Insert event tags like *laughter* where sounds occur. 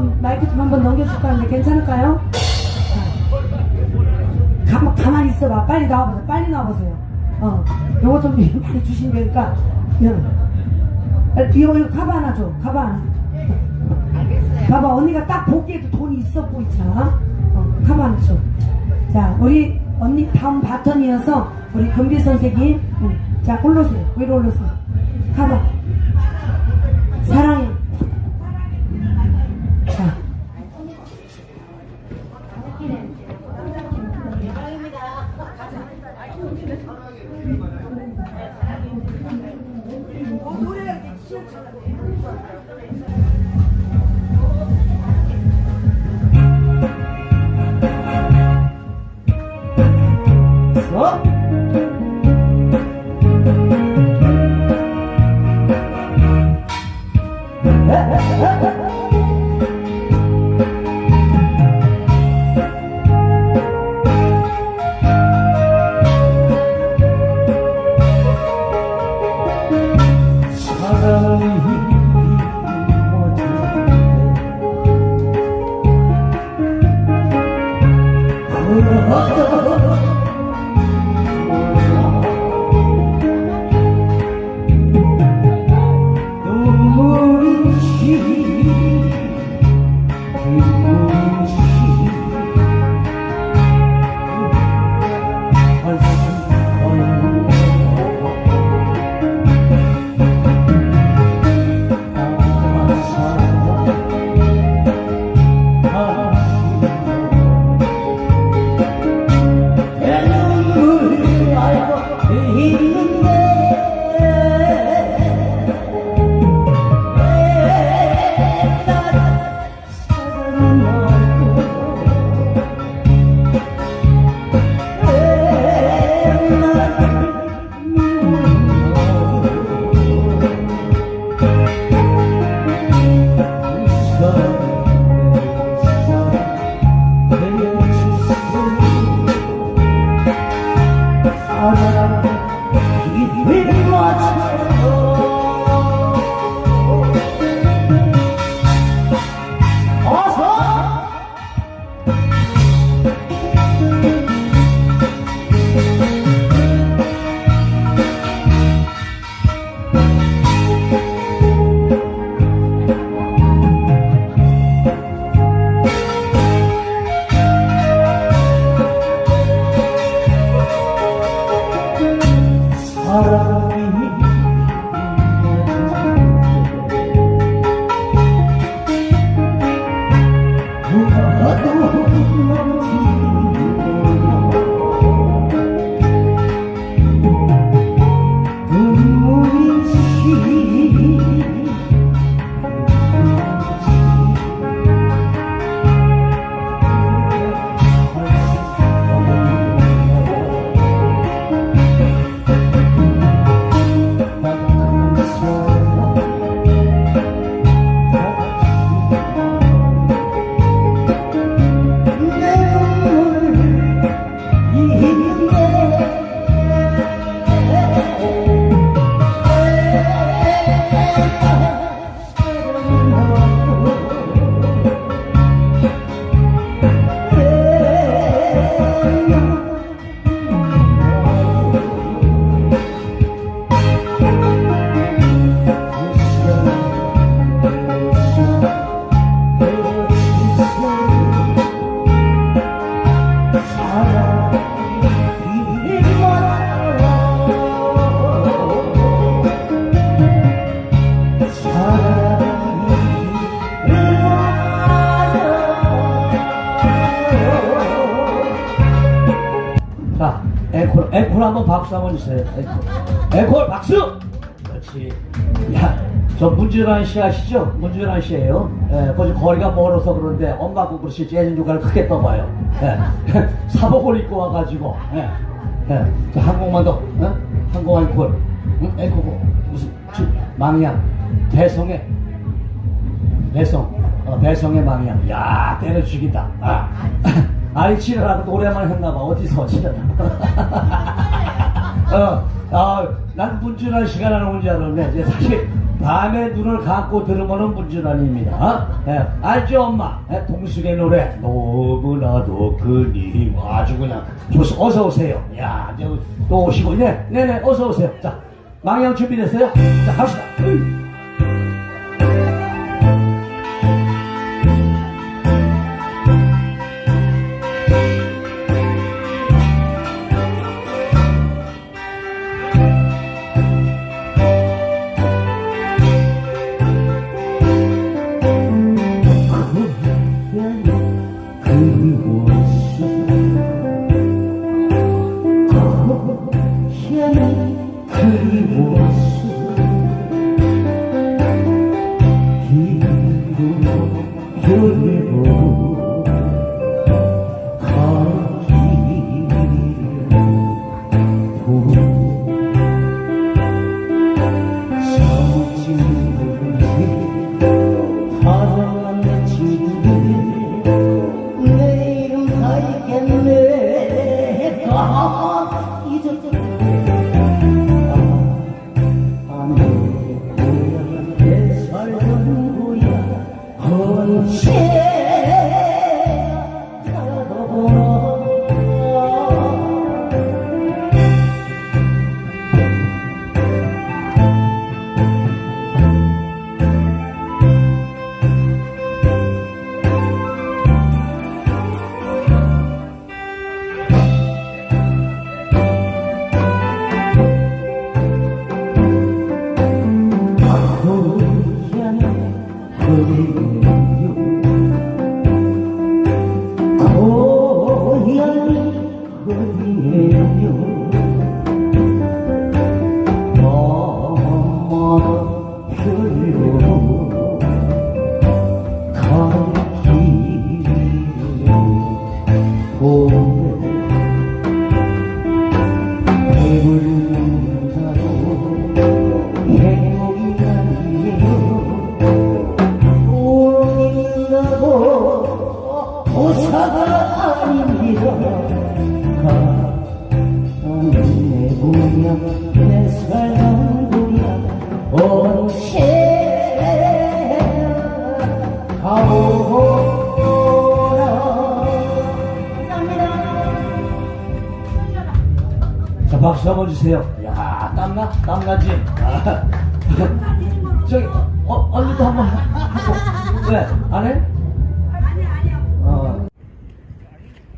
한번 마이크 좀 한번 넘겨줄까 하는데 괜찮을까요? 자, 가만, 가만히 있어봐. 빨리 나와보세요. 빨리 나와보세요. 어, 요거 좀 *laughs* 많이 주시면 되니까. 예. 이거, 이거 가방 하나 줘. 가방 하나. 봐봐, 언니가 딱 보기에도 돈이 있어 보이잖아. 어, 가방 하나 줘. 자, 우리 언니 다음 바턴이어서 우리 금비 선생님. 응. 자, 올라오세요. 위로 올라오세요. 가봐. 사랑 Ha ha! 박수 한번 주세요. 앵콜 박수! 그렇지. 야, 저 문주란 씨 아시죠? 문주란 씨예요. 예, 거기 거리가 멀어서 그런데 엄마고 그렇지 재진 조각을 크게 떠봐요. 예, *laughs* 사복을 입고 와가지고. 예, 예. 자, 한 곡만 더. 어? 한곡 앵콜. 응? 앵콜 무슨 주, 망이야. 배송에 배송. 어, 배송의 망이야. 야, 때려 죽인다. 아. *laughs* 아니, 치료라도 노래만 했나봐. 어디서 치료라. *laughs* 어, 아, 난 문준환 씨가 나오는 줄 알았네. 사실 밤에 눈을 감고 들으면은 문준환입니다. 예, 알죠, 엄마? 예, 동숙의 노래 너무나도 그님 아주 그냥 좋소. 어서 오세요. 야, 또 오시고, 네, 네, 네, 어서 오세요. 자, 망양 준비됐어요? 자, 갑시다. 으이. 행복 박수 한번 주세요. 야, 땀나? 땀나지? 아, *laughs* 저기, 어, 언니도 한번 하고. 왜? 안 해?